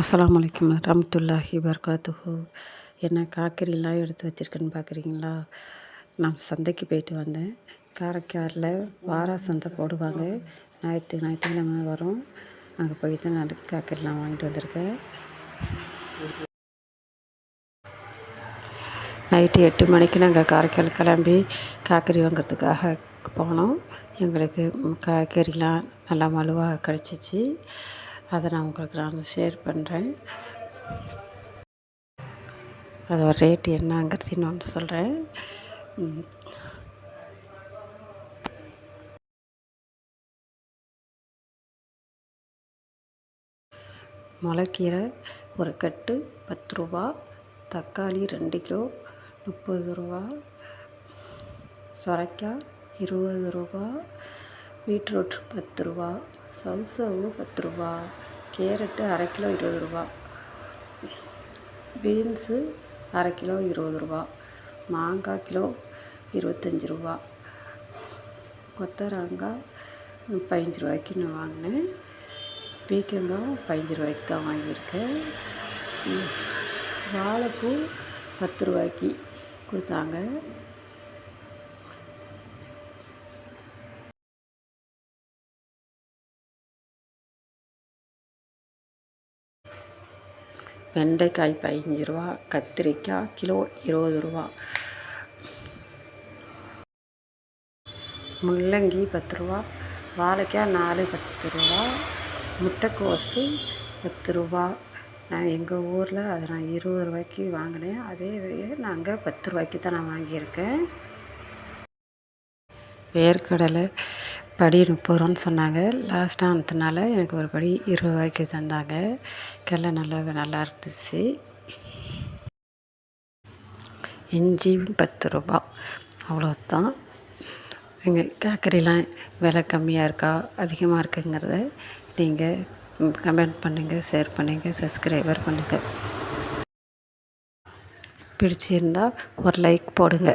அஸ்லாம் வலைக்கம் ரம்துல்லாஹி வபரகாத்துஹு. என்ன காய்கறிலாம் எடுத்து வச்சுருக்கேன்னு பார்க்குறீங்களா? நான் சந்தைக்கு போயிட்டு வந்தேன். காரைக்காலில் வார சந்தை போடுவாங்க. ஞாயிற்று ஞாயிற்றுக்கிழமை வரும். அங்கே போயிட்டு நான் காய்கறிலாம் வாங்கிட்டு வந்திருக்கேன். நைட்டு எட்டு மணிக்கு நாங்கள் காரைக்கால் கிளம்பி காய்கறி வாங்குறதுக்காக போனோம். எங்களுக்கு காய்கறிலாம் நல்லா மலுவாக கிடச்சிச்சு. அதை நான் உங்களுக்கு நான் ஷேர் பண்ணுறேன் அதோட ரேட் என்னங்கிறது இன்னொன்று சொல்கிறேன் முளைக்கீரை ஒரு கட்டு பத்து ரூபா தக்காளி ரெண்டு கிலோ முப்பது ரூபா சொரைக்காய் இருபது ரூபா பீட்ரூட் பத்து ரூபா சவுசவு பத்து ரூபா கேரட்டு அரை கிலோ இருபது ரூபா பீன்ஸு அரை கிலோ இருபது ரூபா மாங்காய் கிலோ இருபத்தஞ்சி ரூபா. கொத்தவரங்காய் பதினஞ்சு ரூபாய்க்கு நான் வாங்கினேன். பீக்கங்காய் பதினஞ்சு ரூபாய்க்கு தான் வாங்கியிருக்கேன். வாழைப்பூ பத்து ரூபாய்க்கு கொடுத்தாங்க. வெண்டைக்காய் பதினஞ்சு ரூபா கத்திரிக்காய் கிலோ இருபது ரூபா முள்ளங்கி பத்து ரூபா வாழைக்காய் நாலு பத்து ரூபா முட்டைக்கோசு பத்து ரூபா நான் எங்கள் ஊரில் அதை நான் இருபது ரூபாய்க்கு வாங்கினேன். அதே நாங்கள் பத்து ரூபாய்க்கு தான் நான் வாங்கியிருக்கேன். வேர்க்கடலை படி முப்பது ரூபான்னு சொன்னாங்க லாஸ்ட்டாக அனுப்பினால எனக்கு ஒரு படி இருபது ரூபாய்க்கு தந்தாங்க. கடல நல்லா நல்லா இருந்துச்சு இஞ்சி பத்து ரூபா. அவ்வளோதான் எங்கள் காய்கறிலாம் விலை கம்மியாக இருக்கா? அதிகமாக இருக்குங்கிறத நீங்கள் கமெண்ட் பண்ணுங்கள் ஷேர் பண்ணுங்கள் சப்ஸ்கிரைபர் பண்ணுங்கள் பிடிச்சிருந்தால் ஒரு லைக் போடுங்க.